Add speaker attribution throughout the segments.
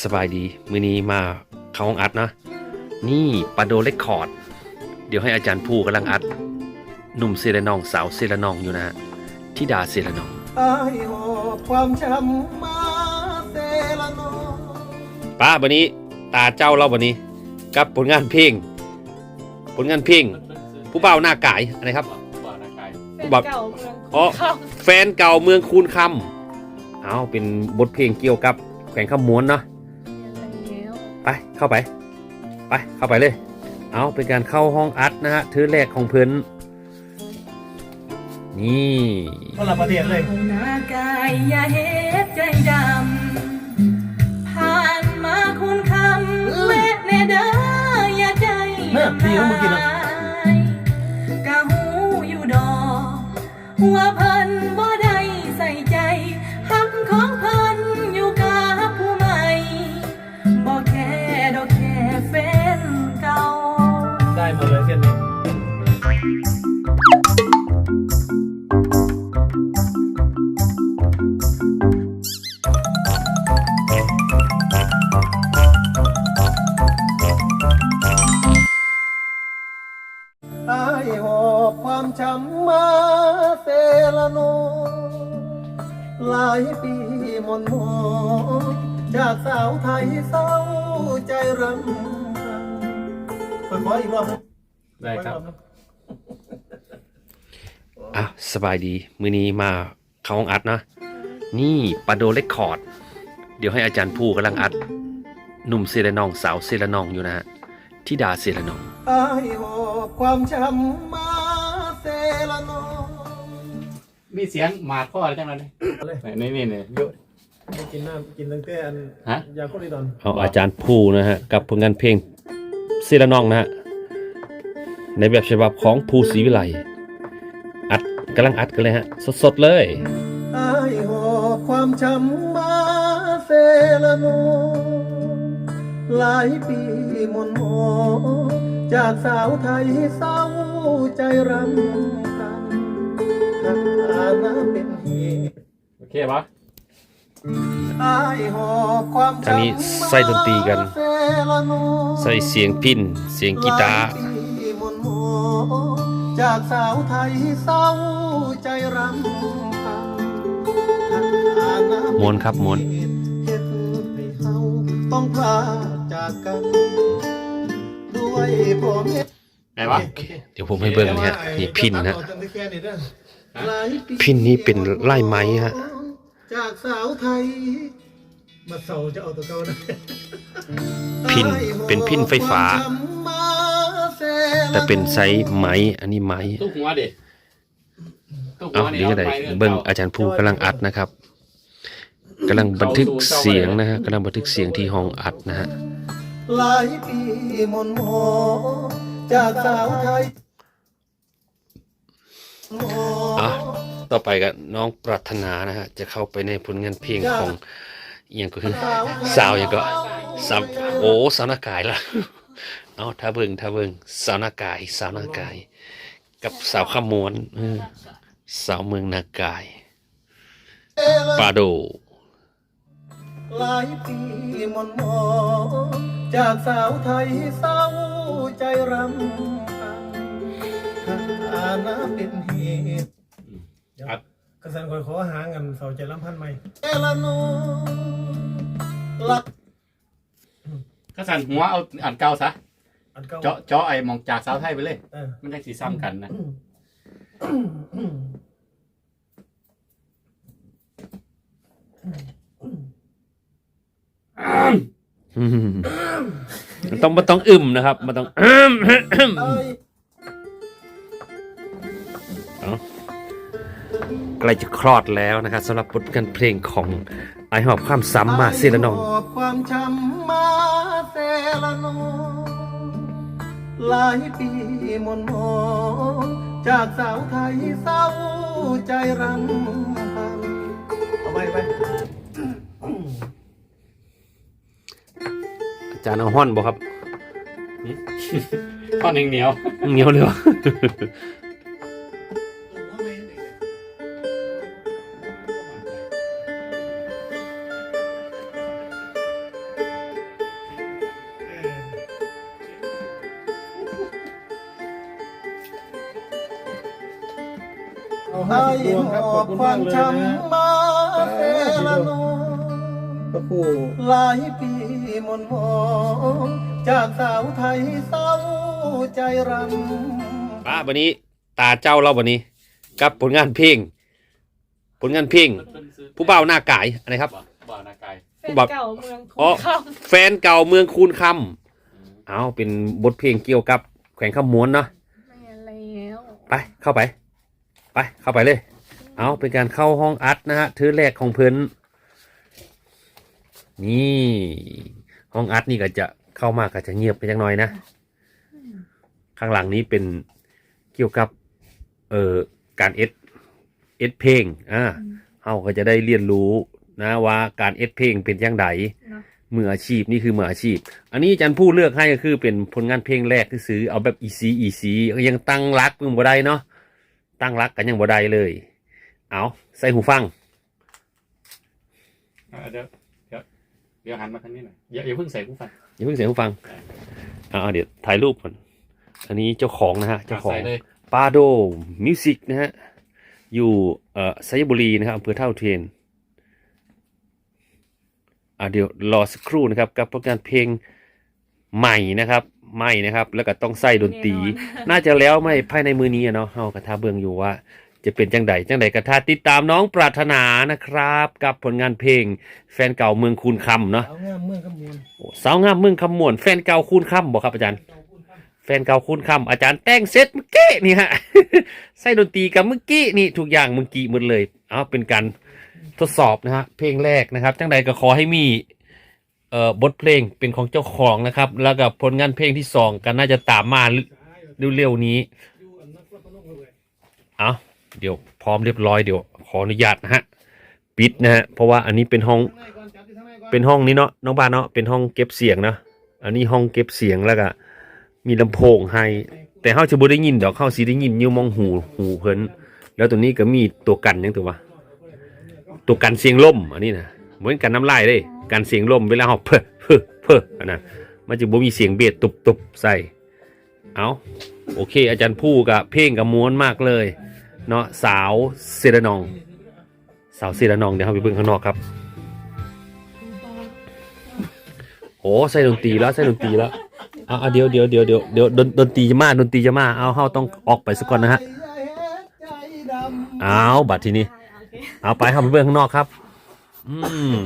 Speaker 1: สบายดี มือนี้มาเข้าห้องอัดนะ นี่ปาโดเรคคอร์ด เดี๋ยวให้อาจารย์ผู้กำลังอัด หนุ่มเซรนองสาวเซรนองอยู่นะฮะทิดาเซรนอง
Speaker 2: ไอ้หอบความช้ำมาเซละโน
Speaker 1: ป้าวันนี้ ตาเจ้าเราวันนี้ กับผลงานเพลง ผลงานเพลง ผู้เบาวหน้ากายอะไรครับ
Speaker 3: เป็นเก่าเมือง
Speaker 1: อ๋อ
Speaker 3: เข้า
Speaker 1: แฟนเก่าเมืองคูนคำเอาเป็นบทเพลงเกี่ยวกับแขวงขมวนเนาะ
Speaker 3: แล้ว
Speaker 1: ไปเข้าไป ไปเข้าไปเลย เอาเป็นการเข้าห้องอัดนะฮะเทือแรกของเพิ่นนี่
Speaker 2: คนละประเทศเลย
Speaker 3: หน้ากายอย่าเฮ็ดใจดำผ่านมาคุณคำและแน่เด้ออย่าใจ
Speaker 2: เนี่ยพี่เขาเมื่อกี้นะ
Speaker 3: กะหูอยู่ดอกว่าเพิ่นบ่ ค
Speaker 2: รับขออีกอบนะ
Speaker 1: อะสบายดี มือนี้มาเข้าห้องอัดนะ นี่ปาโดเรคคอร์ด เดี๋ยวให้อาจารย์ผู้กำลังอัด หนุ่มเซรนองสาวเซรนองอยู่นะฮะทิดาเซรนอง
Speaker 2: ไอ้หอบความช้ำมาเซละโน
Speaker 4: มีเสียงหมาดพ่ออะไรจังเลย
Speaker 2: เลย
Speaker 4: นี่นี่นี่เยอะ
Speaker 2: ไม่กินน้ำกินตั้งแต่อัน
Speaker 4: ฮะ
Speaker 2: ยาโคลิดอน
Speaker 1: เอาอาจารย์ผู้นะฮะกับผลงานเพลงเซรนองนะฮะ ในแบบฉบับของภูศรีวิไลอัดกำลังอัดกันเลยฮะ สดๆเลย
Speaker 2: ไอ้หอบความช้ำมาเซละโนหลายปีมนมองจากสาวไทยเศร้าใจรำพันหักฐานะเป็นเหตุ
Speaker 4: โอเคปะ
Speaker 2: ไอ้หอบความ
Speaker 1: ทางนี้ใส่ดนตรีกัน
Speaker 2: เซละโน
Speaker 1: ใส่เสียงพินเสียงกีตาร์
Speaker 2: จากสาวไทยเศร้าใจรำพันหักฐานะเป็
Speaker 1: ม้วนครับม้วน
Speaker 2: เหตุเฮ็ดให้เฮาต้องพลาดจากกัน ด้วยพ่อแม่
Speaker 4: ไงวะ
Speaker 1: โอเคเดี๋ยวผมให้เบิ่งนะฮะนี่พินนะ
Speaker 2: หลายปี
Speaker 1: พินนี้เป็นไล่ไม้ฮะ
Speaker 2: จากสาวไทย มาเสาจะเอาตัวเก่านะ
Speaker 1: พินเป็นพินไฟฟ้า แต่เป็นไซส์ไม้อันนี้ไม้
Speaker 4: ตู้หัวดิตู้หั
Speaker 1: เอา
Speaker 4: ว
Speaker 1: เดี๋ยวก็ได้เบิ่งอาจารย์ภูกำลังอัดนะครับกำลังบันทึกเสียงนะฮะกำลังบันทึกเสียงที่ห้องอัดนะฮะ
Speaker 2: หลายปีมนมองจากสาวไทย
Speaker 1: อะต่อไปก็น้องปรารถนานะฮะจะเข้าไปในผลงานเพลงของอหย่างก็คือสาวอย่างก็สาวโอ้สาวนากายละ เอาถ้าเบิ่งถ้าเบิ่งสาวนากาย สาวนากาย กับสาวขมวนเออสาวเมืองนากายปาโด
Speaker 2: หลายปีมนมองจากสาวไทยเศร้าใจรำพันหักฐานะเป็นเหตุ
Speaker 4: อัด
Speaker 2: กระสันคอยขอหาเงินเสาใจลำพันใหม่เอลาโนลัก
Speaker 4: ก็สั่นหัวเอาอันเก่าซะ
Speaker 2: อันเก่า
Speaker 4: เจาะเจาะไอ้มองจากสาวไทยไปเลย
Speaker 2: เออ
Speaker 4: มันได้สีซ้ำกันนะ
Speaker 1: อืมมันต้องมันต้องอึมนะครับ มันต้องอึม
Speaker 2: เอ้ย
Speaker 1: ใกล้จะคลอดแล้วนะครับสำหรับบทการเพลงของ ไอหอบความซ้ำมาเซละนอง
Speaker 2: หอบความช้ำมาเซละโนหลายปีมนมองจากสาวไทยเศร้าใจรำพันเอาไปไป
Speaker 1: อาจารย์เอาห้อนบอกครับ
Speaker 4: ข้อหนึ่งเหนียว
Speaker 1: เหนียวเลยวะ
Speaker 5: ไอ้หอบความช้ำมาเสละโน
Speaker 2: พระครู
Speaker 5: หลายปีมนมองจากสาวไทยเศร้าใจรำ
Speaker 1: ป้าวันนี้ตาเจ้าเราวันนี้กับผลงานเพลง ผลงานเพลง ผู้เบาหน้ากายอะไรครับ
Speaker 4: บ่บ่านากาย
Speaker 3: แฟน
Speaker 1: บอก
Speaker 3: เก่าเมือง
Speaker 1: อ๋อ
Speaker 3: คุณครับ
Speaker 1: แฟนเก่าเมืองคูนคำเอาเป็นบทเพลงเกี่ยวกับแขวงขมวนเนาะ
Speaker 3: ไม่แล้ว
Speaker 1: ไปเข้าไป ไปเข้าไปเลย เอาเป็นการเข้าห้องอัดนะฮะถือแรกของเพิ่นนี่ห้องอัดนี่ก็จะเข้ามาก็จะเงียบไปจังหน่อยนะ ข้างหลังนี้เป็นเกี่ยวกับเอ่อการเอดเอดเพลงอ่าเฮาก็จะได้เรียนรู้นะว่าการเอดเพลงเป็นอย่างไร
Speaker 3: เนาะ
Speaker 1: มืออาชีพนี่คือมืออาชีพ อันนี้อาจารย์ผู้เลือกให้ก็คือเป็นผลงานเพลงแรกที่ซื้อเอาแบบอีซีอีซียังตั้งรักมึงบ่ได้เนาะ ตั้งรักกันยังบ่ได้เลย เอาใส่หูฟัง
Speaker 4: อ่าเดี๋ยวเดี๋ยวเดี๋ยวหันมาทางนี้หน่อยอย่าอย่าเพิ่งใส่หูฟัง
Speaker 1: อย่าเพิ่งเสียงหูฟังเอาเอาเดี๋ยวถ่ายรูปก่อนอันนี้เจ้าของนะฮะเจ้าของ
Speaker 4: ใส่เลย
Speaker 1: ปาโดมิวสิกนะฮะอยู่เอ่อไซบุรีนะครับอำเภอเท่าเทียนอ่าเดี๋ยวรอสักครู่นะครับ กับผลงานเพลง ใหม่นะครับใหม่นะครับ แล้วก็ต้องใส่ดนตรี น่าจะแล้วไม่ภายในมือนี้อะเนาะเฮากระทาเบืองอยู่ว่า จะเป็นจังใดจังใดกระทาติดตามน้องปรารถนานะครับ กับผลงานเพลง แฟนเก่าเมืองคูนคำเนาะ
Speaker 2: เอางามเมืองขมูล
Speaker 1: โอ้สาวงามเมืองคำมวนแฟนเก่าคูนคำบอกครับอาจารย์ แฟนเก่าคูนคำอาจารย์แต่งเสร็จเมื่อกี้นี่ฮะใส่ดนตรีกับเมื่อกี้นี่ทุกอย่างเมื่อกี้หมดเลย เอาเป็นการทดสอบนะฮะเพลงแรกนะครับจังใดก็ขอให้มี เอ่อบทเพลงเป็นของเจ้าของนะครับ แล้วก็ผลงานเพลงที่สองก็น่าจะตามมาเร็วๆนี้ เอาเดี๋ยวพร้อมเรียบร้อยเดี๋ยวขออนุญาตนะฮะปิดนะฮะเพราะว่าอันนี้เป็นห้องเป็นห้องนี้เนาะน้องบ้านเนาะเป็นห้องเก็บเสียงนะอันนี้ห้องเก็บเสียงแล้วก็มีลำโพงให้ แต่เฮาจะบ่ได้ยินดอกเฮาสิได้ยินยู่มองหูหูเพิ่นแล้วตัวนี้ก็มีตัวกันยังตัววะตัวกันเสียงลมอันนี้นะเหมือนกันน้ำลายเด้ กันเสียงลมเวลาเฮาเพ้อเพ้อเพ้ออันนั้นมันจะบ่มีเสียงเบสตุบๆใส่เอาโอเค อาจารย์ผู้กับเพลงกับม้วนมากเลย เนาะสาวเซรานอง สาวเซรานองเดี๋ยวเฮาไปเบิ่งข้างนอกครับโอ้ใส่ดนตรีแล้วใส่ดนตรีแล้วเอาเอาเดี๋ยวเดี๋ยวเดี๋ยวเดี๋ยวเดี๋ยวดนดนตรีจะมาดนตรีจะมาเอาเฮาต้องออกไปสักก่อนนะฮะเอาบัตรทีนี้
Speaker 3: เอา
Speaker 1: ไปครับไปเบื้องข้างนอกครับ อืม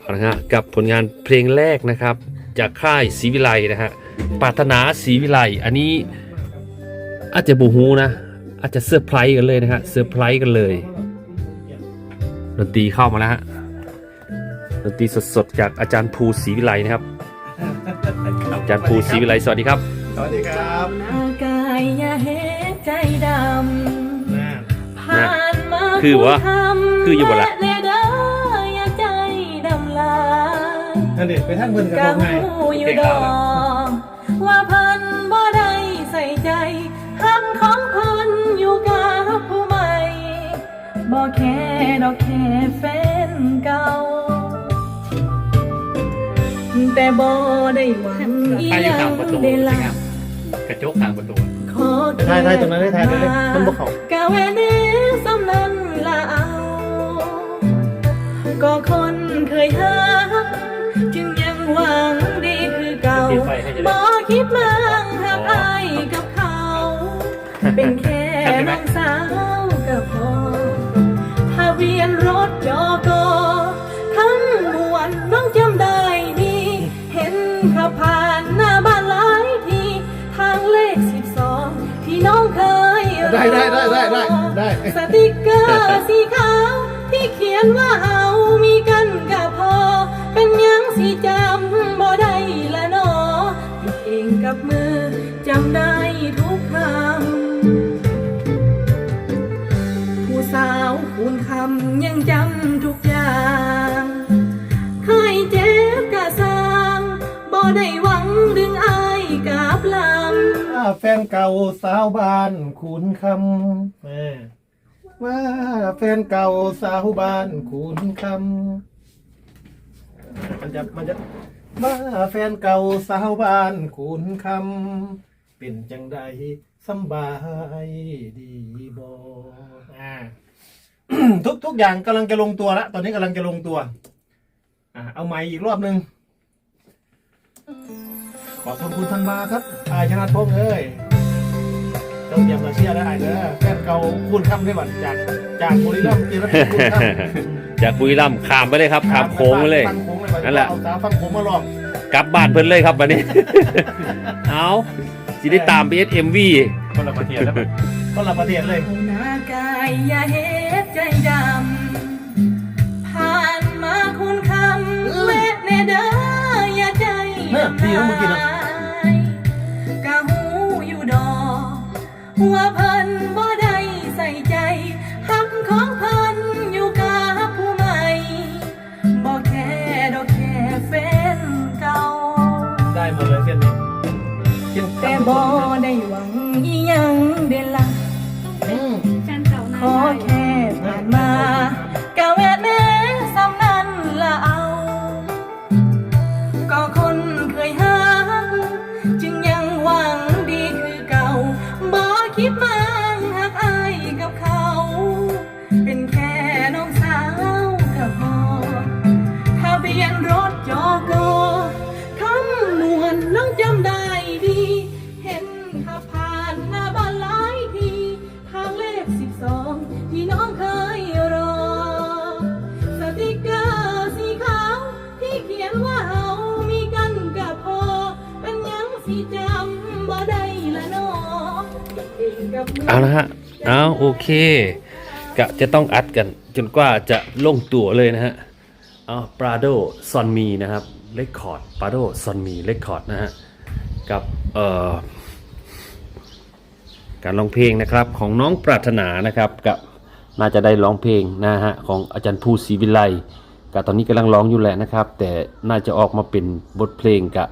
Speaker 1: เอาละฮะกับผลงานเพลงแรกนะครับ จากค่ายศรีวิไลนะฮะปรารถนาศรีวิไลอันนี้อาจจะบูฮูนะอาจจะเซอร์ไพรส์กันเลยนะฮะเซอร์ไพรส์กันเลยดนตรีเข้ามาแล้วฮะดนตรีสดๆจากอาจารย์ภูศรีวิไลนะครับ อาจารย์ภูศรีวิไลสวัสดีครับ
Speaker 2: สวัสดีครับ
Speaker 3: หน้ากายอย่าเฮ็ดใจดำ
Speaker 2: น่า
Speaker 3: ผ่านมา
Speaker 1: คือวะ
Speaker 3: ทำ
Speaker 1: คืออยู่บ่ล่ะ
Speaker 2: นั่นเด็ไปท่านเพิ่นกับ
Speaker 3: กะ
Speaker 2: เราไง
Speaker 3: หูอยู่ดอกว่าเพันบ่ได้ใส่ใจหักของเพันอยู่กับผู้ใหม่บ่แค่ดอกแค่แฟนเก่า แต่บ่ได้หวังอี
Speaker 4: ใครอยู่
Speaker 3: หยั
Speaker 4: ทาง
Speaker 3: ง
Speaker 4: ประตู
Speaker 3: ได้
Speaker 4: ใช่
Speaker 3: ละ
Speaker 4: ไหมครับกระจกทางประตู
Speaker 3: ขอ
Speaker 2: ถ่ายถ่ายตรงนั้นได้ถ่ายได้เลยมันบ่เขา
Speaker 3: กะเวเนสำนันละเอา ก็คนเคยหา บอคิดมั่งหักอายกับเขา เป็นแค่น้องสาวกับพอทะเบียนรถจอกอทั้งมวลน้องจำได้ดีเห็นขับผ่านหน้าบ้านหลายทีทางเลขสิบสองที่น้องเคยรอ
Speaker 2: ได้ได้ได้ได้ได้ได้
Speaker 3: สติกเกอร์สีขาวที่เขียนว่า จำได้ทุกคำ ผู้สาวคุณคำยังจำทุกอย่างเคยเจ็บกะสร้างบ่ได้หวังดึงอายกับลำ
Speaker 5: ว่าแฟนเก่าสาวบ้านขุนค
Speaker 2: แม่ำ
Speaker 5: ว่าแฟนเก่าสาวบ้านขุนคำ
Speaker 2: มันจะมันจะำ
Speaker 5: ว่าแฟนเก่าสาวบ้านขุนคำ เป็นจังใด
Speaker 2: สำบายดีบอ่า ทุกทุกอย่างกำลังจะลงตัวแล้วตอนนี้กำลังจะลงตัว อ่า เอาใหม่อีกรอบหนึ่งขอบคุณคุณธันวาครับอายชนะทงเอ้ยเจ้าเตรียมมาเชียร์ได้เด้อแฟนเก่าคุณคำได้บัตรจากจากบุรีรัมย์จีรพัฒน์คุณคำ
Speaker 1: จากบุรีรัมย์ข้ามไปเลยครับข้ามโค้งไปเลย
Speaker 2: ฟังโค้งเลย
Speaker 1: นั่นแหละ
Speaker 2: เอาสาวฟังโค้งมาลอง
Speaker 1: กลับบ้านเพิ่นเลยครับวันนี้ เอา สิได้ตามไปเอสเอ็มวี
Speaker 4: คนละประเทศแล้ว
Speaker 2: ก็ละประเทศเลย
Speaker 3: เอาหน้ากายอย่าเฮ็ดใจดำผ่านมาคุณคำแวะแน่เด้ออย่าใจ
Speaker 2: เนี่ยพี่เขาเมื่อกี้นะ
Speaker 3: กะหูอยู่ดอกว่า เอา
Speaker 2: ละ
Speaker 3: ฮะเอา
Speaker 1: โอเคกะจะต้องอัดกัน จนกว่าจะลงตัวเลยนะฮะเอาปราโดซอนมีนะครับเลคคอร์ดปราโดซอนมีเลคคอร์ดนะฮะกับเอ่อการร้องเพลงนะครับของน้องปรารถนานะครับกับน่าจะได้ร้องเพลงนะฮะของอาจารย์ภูศรีวิไลกับตอนนี้กำลังร้องอยู่แหละนะครับ แต่น่าจะออกมาเป็นบทเพลงกะ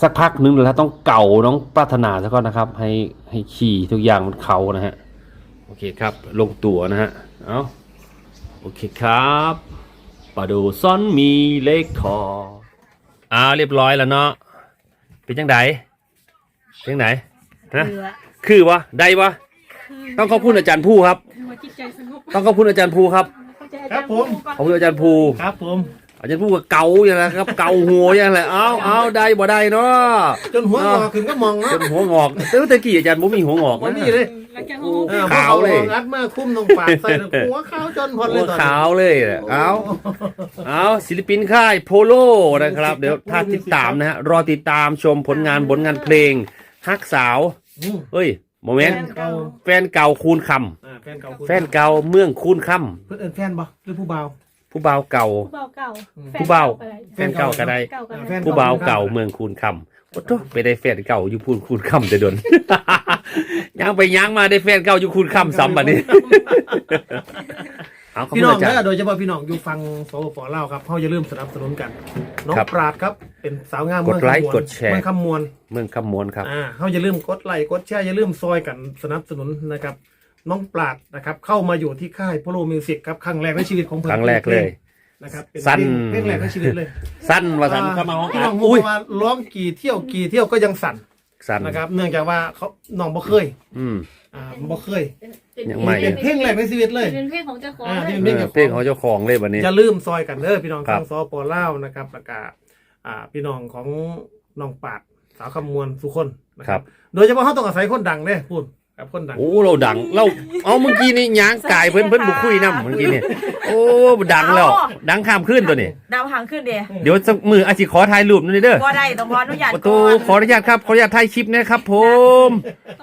Speaker 1: สักพักนึงแล้วต้องเก่าน้องปรารถนาซะก่อนนะครับ ให้ให้ขี่ทุกอย่างมันเขานะฮะโอเคครับ ลงตัวนะฮะเอาโอเคครับปาดูซ่อนมีเลขคออ่าเรียบร้อยแล้วเนาะเป็นจังไดเป็นจังไดฮะคือวะได้วะต้องขอบคุณอาจารย์ผู้ครับ
Speaker 3: หัวจิตใจสงบ
Speaker 1: ต้องขอบคุณอาจารย์ภูครับ
Speaker 3: เข้าใจอา
Speaker 2: ครั
Speaker 3: จาร
Speaker 2: บ
Speaker 3: ย์
Speaker 2: ผม
Speaker 3: ก่อน
Speaker 1: ขอบคุณอาจารย์ภู
Speaker 2: ครับผม
Speaker 1: อาจารย์ภูก็เกาอย่างไรครับ เกาหัวอย่างไรเอาเอาได้บ่ได้เนาะ
Speaker 2: จนหัวงอขึ้นก็มอง
Speaker 1: จ
Speaker 2: เนาะ
Speaker 1: นหัวงอกแต่ว่าตะกี้อาจารย์ผมมีหัวงอก
Speaker 2: วัน
Speaker 1: นะ
Speaker 2: นี้เลย
Speaker 3: แล้วแก
Speaker 1: โอ้
Speaker 3: หู
Speaker 2: ออ
Speaker 1: ขาวเลย
Speaker 2: พองัดมาคุ้มตรงปากใส่แล้วหัวขาวจนพอเล
Speaker 1: หั
Speaker 2: ยวตอนนี้
Speaker 1: ขาวเลยอะเอาเอาศิลปินค่ายโพโลนะครับ เดี๋ยวถ้าติดตามนะฮะรอติดตามชมผลงานผลงานเพลงฮักสาว
Speaker 2: อืม
Speaker 1: เฮ้ยโมเมนต์
Speaker 2: แฟนเก่า
Speaker 1: แฟนเก่าคูณค
Speaker 2: อ่าแฟนเก่าคุณำ
Speaker 1: แฟนเก่าเมืองคูณค
Speaker 2: เพื่อนเอิ้นแฟนบ่หรือผู้บ่าวำ
Speaker 1: ผู้บ่าวเก่า
Speaker 3: ผู้เบาเก่า
Speaker 1: ผู้เบา
Speaker 3: แฟ
Speaker 1: แฟนเก่าก็ได้
Speaker 3: เก่าก็
Speaker 2: อ่า
Speaker 3: ได้
Speaker 2: แฟน
Speaker 1: ผู้บ่าวเก่าเมืองคูณคำโอ้โหไปได้แฟนเก่าอยู่พูนคูณคำแต่โดน ย่างไปย่างมาได้แฟนเก่าอยู่คูณคำซ้ำบัดนี้ เอาขอบ
Speaker 2: พี่
Speaker 1: คุ
Speaker 2: น้
Speaker 1: ณ
Speaker 2: อง
Speaker 1: อาจาร
Speaker 2: นะ
Speaker 1: ย์
Speaker 2: โดยเฉพาะพี่น้องอยู่ฟังโซฟอเล่าครับเขาจะเริ่าลืมสนับสนุนกัน น้อง
Speaker 1: ครับ
Speaker 2: ปราดครับ เป็นสาวงาม
Speaker 1: กดไลค์
Speaker 2: เมือง
Speaker 1: กดแชร์
Speaker 2: เมืองคำมวล
Speaker 1: เมืองคำมวนครับ
Speaker 2: อ่าเขาจะเริ่าลืมกดไลค์กดแชร์อย่าลืมซอยกันสนับสนุนนะครับ น้องปราดนะครับ เข้ามาอยู่ที่ค่ายโพโลมิวสิกครับครั้งแรกในชีวิตของเพิ่น
Speaker 1: ครั้งแรกเลย
Speaker 2: นะครับเป็น
Speaker 1: สั้น
Speaker 2: เพลงเพลงแรกในชีวิตเลย
Speaker 1: สั้นว่าสั้นเข้ามาห้อง
Speaker 2: พี่
Speaker 1: อั
Speaker 2: น้
Speaker 1: ด
Speaker 2: อง
Speaker 1: อุ้ย
Speaker 2: มาร้องกี่เที่ยวกี่เที่ยวก็ยังสั่น
Speaker 1: สั้น
Speaker 2: นะครับ เนื่องจากว่าเขาน้องบ่เคย
Speaker 1: อืม
Speaker 2: อ่าบ่เคย
Speaker 1: ยังไม่
Speaker 2: เป็นเพลงแรกในชีวิตเลย
Speaker 6: เป็นเพลงของเจ้าของ
Speaker 2: อ่า
Speaker 6: เลย
Speaker 2: นี่
Speaker 1: เออเพลงของเจ้าของเลยวันนี้
Speaker 2: อย่าลืมซอยกันเด้อพี่น้อง
Speaker 1: ครั
Speaker 2: ทา
Speaker 1: บ
Speaker 2: งสปลาวนะครับประกาศอ่าพี่น้องของน้องปาดสาวคำมวลสุคนนะค
Speaker 1: ครั
Speaker 2: รับบโดยเฉพาะเขาต้องอาศัยคนดังเด้พูด กับคนดัง
Speaker 1: โอ้เราดังเราเอาเมื่อกี้นี่ย่างกายเพิ่นเพิ่นบุคุยน้ำเมื่อกี้นี่โอ้ดังแล้วดังข้ามขึ้นตัวนี้
Speaker 7: ดาวหางขึ้นเดีย
Speaker 1: เดี๋ยวสักมืออาชิขอถ่ายรูปหนี่อยเด้อ
Speaker 7: ก็ได้ต้องขออนุญาต
Speaker 1: ประตู
Speaker 7: ก่อน
Speaker 1: ขออนุญาตครับขออนุญาตถ่ายคลิปนะครับ ผม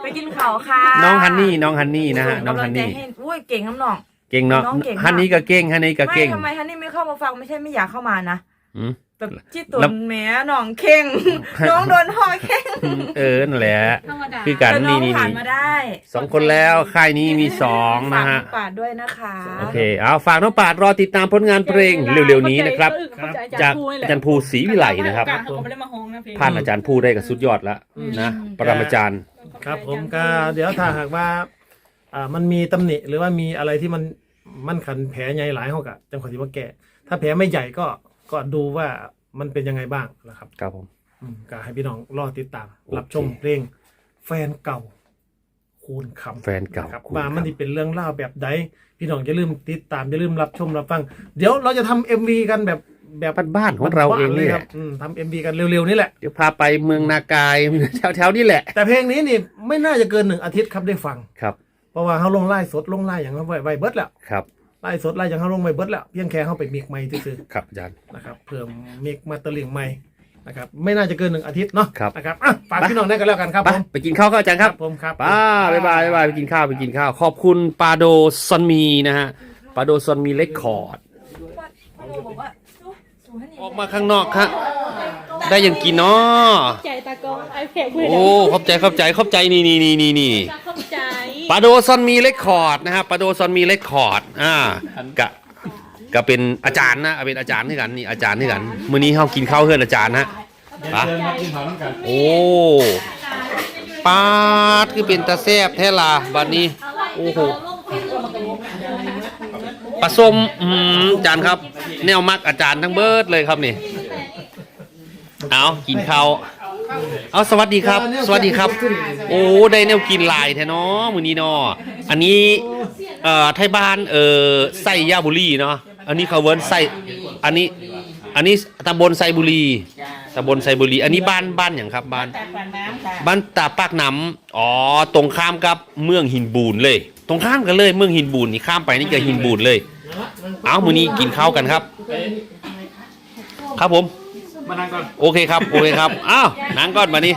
Speaker 7: ไปกินข้าวค่ะ
Speaker 1: น้องฮันนี่น้องฮันนี่นะฮะน้อง
Speaker 7: กำลั
Speaker 1: ฮัน
Speaker 7: ใจ
Speaker 1: นี่
Speaker 7: ให้อุ้ยเก่งน้ำหนอง
Speaker 1: เก่งเนาะ
Speaker 7: น้องเก่งมาก
Speaker 1: ฮันนี่ก็เก่งฮันนี่ก็
Speaker 7: ไม่
Speaker 1: เก่ง
Speaker 7: ทำไมฮันนี่ไม่เข้ามาฟังไม่ใช่ไม่อยากเข้ามานะ
Speaker 1: อืม
Speaker 7: แบบที่ตุ
Speaker 1: แล้ว
Speaker 7: นแหมหนองเข่งน้องโดนห่อเข่ง
Speaker 1: เออนั่นแหละ
Speaker 6: ธรรมดา
Speaker 1: คือกัน
Speaker 7: แต่น้
Speaker 1: นี่
Speaker 7: อง
Speaker 1: นี่
Speaker 7: ผ่าน
Speaker 1: นี่
Speaker 7: มาได้
Speaker 1: สองคนแล้วค่ายนี้มีสองนะฮะ
Speaker 7: ฝากน้องปาดด้วยนะคะ
Speaker 1: โอเค เอาฝากน้องปาดรอติดตามผลงานเพลงเร็วๆนี้นะครับจากอาจารย์ภูศรีวิไลนะครับ
Speaker 6: เขาไม่ได้มาฮ้องนะเพลง
Speaker 1: ผ่านอาจารย์ภูได้กับสุดยอดแล้วนะปรมาจารย์
Speaker 2: ครับผมก็เดี๋ยวถ้าหากว่าอ่ามันมีตำหนิหรือว่ามีอะไรที่มันมันขันแผลใหญ่หลายเขากะจังขอที่ว่าแก่ถ้าแผลไม่ใหญ่ก็ ก็ดูว่ามันเป็นยังไงบ้างนะครับ
Speaker 1: ครับผม
Speaker 2: อืมก็ให้พี่น้องรอติดตาม
Speaker 1: โอเค
Speaker 2: รับชมเพลงแฟนเก่า คูณคำ
Speaker 1: แฟนเก่า
Speaker 2: ครับ
Speaker 1: คูณ
Speaker 2: ว่า
Speaker 1: คำ
Speaker 2: มันจะเป็นเรื่องเล่าวแบบใดพี่น้องอย่าลืมติดตามอย่าลืมรับชมรับฟัง เดี๋ยวเราจะทำเอ็มวีกันแบบแบบ
Speaker 1: บ้านๆของเราเอง
Speaker 2: เล
Speaker 1: นี่
Speaker 2: ย
Speaker 1: แห
Speaker 2: ครั
Speaker 1: ละ
Speaker 2: บอืมทำเอ็มวีกันเร็วๆนี่แหละ
Speaker 1: เดี๋ยวพาไปเมืองนากายแถวๆนี่แหละ
Speaker 2: แต่เพลงนี้นี่ไม่น่าจะเกินหนึ่งอาทิตย์ครับได้ฟัง
Speaker 1: ครับ
Speaker 2: เพราะว่าเขาลงไล่สดลงไล่อย่างเขาไว้ไว้เบิดแล้ว
Speaker 1: ครับ
Speaker 2: ไล่สดไล่อย่างเขาลงไว้เบิดแล้วเพียงแค่เขาไปมิกใหม่ซื่อ
Speaker 1: ครับอาจารย์
Speaker 2: ๆนะครับเพิ่มมิกมาเตอร์ลิงใหม่นะครับไม่น่าจะเกินหนึ่งอาทิตย์เนาะ
Speaker 1: ครับ
Speaker 2: นะครับอะฝากพี่น้องได้กันแล้วกันครับ
Speaker 1: ไป
Speaker 2: ผม
Speaker 1: ไปกินข้าวก็อาจารย์ครับ
Speaker 2: ผมครับ
Speaker 1: ป้าบ๊ายบายบ๊ายบายไปกินข้าวไปกินข้าว ขอบคุณปาโดซอนมีนะฮะปาโดซอนมีเลคคอร์ด
Speaker 7: พ่อโนบอกว่าสู้สู้ให้หนี
Speaker 1: ออกมาข้างนอกครับได้ยังกินเนาะ
Speaker 6: ใจตากล้องไอเพจพูด
Speaker 1: โอ้ ขอบใจขอบใจขอบใจนี่นี่นี่นี่นี่
Speaker 6: จะเข้าใจ
Speaker 1: ปาโดซอนมีเลคคอร์ดนะครับปาโดซอนมีเลคคอร์ดอ่ากะก็เป็นอาจารย์นะเป็นอาจารย์ที่กันนี่อาจารย์ที่กันมื้อนี้เฮากินข้าวเพื่อนอาจารย์นะป
Speaker 4: เชิญมากินข้าวน้ำกัน
Speaker 1: โอ้ปาดคือเป็นตาแซบแท้ล่ะบัดนี้โอ้โหปลาส้มอืมอาจารย์ครับ แนวมักอาจารย์ทั้งเบิดเลยครับนี่เอากินข้าว เอาสวัสดีครับ สวัสดีครับ โอ้ได้แนวกินหลายแท้เนาะมื้อนี้เนาะอันนี้เอ่อไทยบ้านเอ่อไส้ยาบุรีเนาะอันนี้เขาเวิร์นไส้อันนี้อันนี้ตำบลไซบุรีตำบลไซบุรี อันนี้บ้านบ้านอย่างครับบ้านบ้านตาปากน้ำอ๋อตรงข้ามกับเมืองหินบูนเลย ตรงข้ามกันเลย เมืองหินบูนนี่ข้ามไปนี่ก็หินบูนเลย เอามื้อนี้กินข้าวกันครับ ครับผม
Speaker 4: มานั่งก่อน
Speaker 1: โอเคครับ โอเคครับ อ้าวหนังก้อนมานี่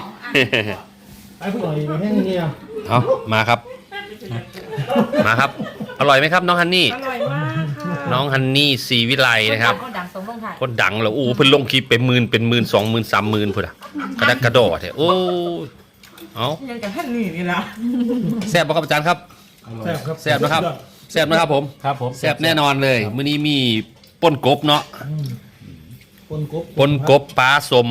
Speaker 2: ไปพูดหน่อยไปแค่นี้อะ
Speaker 1: เอามาครับ มาครับ อร่อยไหมครับ น้องฮันนี่
Speaker 7: อร่อยมากค่ะ
Speaker 1: น้องฮันนี่ศรีวิไลนะครับ
Speaker 7: คนดังสมลงถ่าย
Speaker 1: คนดังแล้วโอ้เพิ่นลงคลิปเป็นหมื่นเป็นหมื่นสองหมื่นสามหมื่นพุ่นอะกระดักกระโดดแท้โอ้ยเอา
Speaker 7: ยังกับท่านนี่นี่ละ
Speaker 1: แซ่บบ่ครับอาจารย์ครับ
Speaker 2: แซ่บครับ
Speaker 1: แซ่บนะครับ แซ่บนะครับผม
Speaker 4: ครับผม
Speaker 1: แซ่บแน่นอนเลยมื้อนี้มีป่นกบเนาะ
Speaker 2: คนกบ
Speaker 1: ป่นกบปลาสม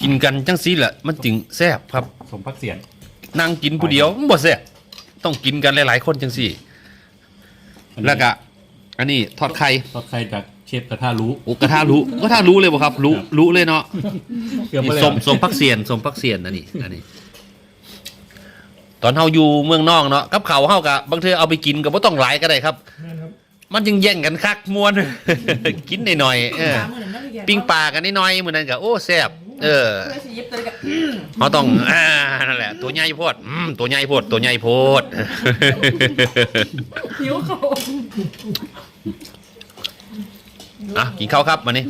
Speaker 1: กินกันจังซี่แหละมันจึงแซ่บครับ
Speaker 4: สมพักเสียน
Speaker 1: นั่งกินผู้เดียวมันบ่แซ่บต้องกินกันหลาย ๆ คนจังซี่ แล้วก็อันนี้ทอดไข่
Speaker 4: ทอดไข่จากเชฟกระทะรู้
Speaker 1: โอ้กระทะรู้กระทะรู้เลยบ่ครับ รู้รู้เลยเนาะ
Speaker 4: เกือบ
Speaker 1: นี่
Speaker 4: ไปแล้
Speaker 1: ส
Speaker 4: ว
Speaker 1: มสมพักเสียนสมพักเสียนอันนี้อันนี้ ตอนเฮาอยู่เมืองนอกเนาะกับเขาวเฮากะบางเทื่อเอาไปกินก็บ่ต้องหลายก็ได้ครับ มันจึงแย่งกันคักมวน กินหน่อยๆเออปิ้งปลากันน้อยๆมื้อนั้นก็โอ้แซ่บเออเขาต้องอ่านั่นแหละ ตัวใหญ่โพดอืมตัวใหญ่โพดตัวใหญ่โพด
Speaker 7: หิวเขา
Speaker 1: อะกินข้าวครับมานี่